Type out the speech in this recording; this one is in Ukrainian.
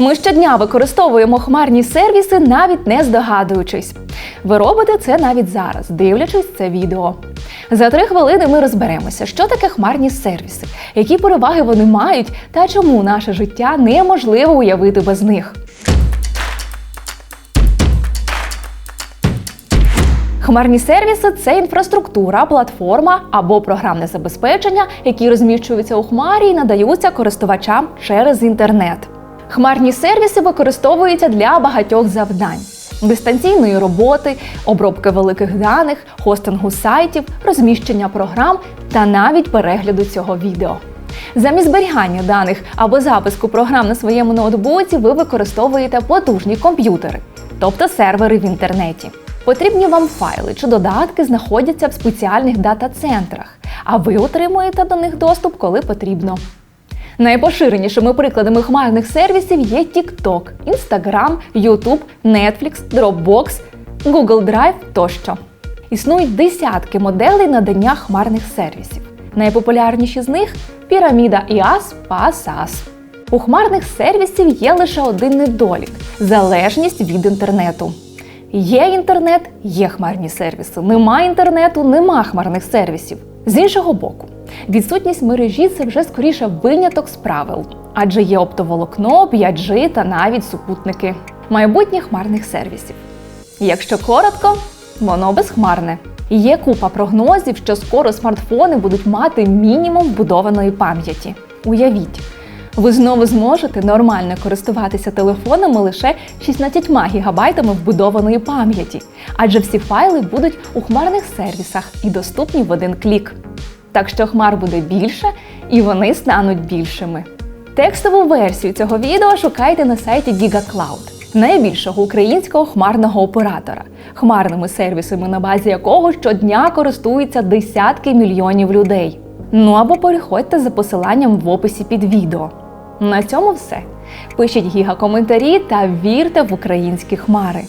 Ми щодня використовуємо хмарні сервіси, навіть не здогадуючись. Ви робите це навіть зараз, дивлячись це відео. За три хвилини ми розберемося, що таке хмарні сервіси, які переваги вони мають та чому наше життя неможливо уявити без них. Хмарні сервіси це інфраструктура, платформа або програмне забезпечення, які розміщуються у хмарі і надаються користувачам через інтернет. Хмарні сервіси використовуються для багатьох завдань: дистанційної роботи, обробки великих даних, хостингу сайтів, розміщення програм та навіть перегляду цього відео. Замість зберігання даних або записку програм на своєму ноутбуці ви використовуєте потужні комп'ютери, тобто сервери в інтернеті. Потрібні вам файли чи додатки знаходяться в спеціальних дата-центрах, а ви отримуєте до них доступ, коли потрібно. Найпоширенішими прикладами хмарних сервісів є TikTok, Instagram, YouTube, Netflix, Dropbox, Google Drive тощо. Існують десятки моделей надання хмарних сервісів. Найпопулярніші з них піраміда IaaS, SaaS. У хмарних сервісів є лише один недолік залежність від інтернету. Є інтернет, є хмарні сервіси. Нема інтернету, нема хмарних сервісів. З іншого боку, відсутність мережі це вже скоріше виняток з правил, адже є оптоволокно, 5G та навіть супутники. Майбутнє хмарних сервісів. Якщо коротко, воно безхмарне. Є купа прогнозів, що скоро смартфони будуть мати мінімум вбудованої пам'яті. Уявіть, ви знову зможете нормально користуватися телефонами лише 16 гігабайтами вбудованої пам'яті, адже всі файли будуть у хмарних сервісах і доступні в один клік. Так що хмар буде більше і вони стануть більшими. Текстову версію цього відео шукайте на сайті GigaCloud, найбільшого українського хмарного оператора, хмарними сервісами, на базі якого щодня користуються десятки мільйонів людей. Ну або переходьте за посиланням в описі під відео. На цьому все. Пишіть гіга коментарі та вірте в українські хмари.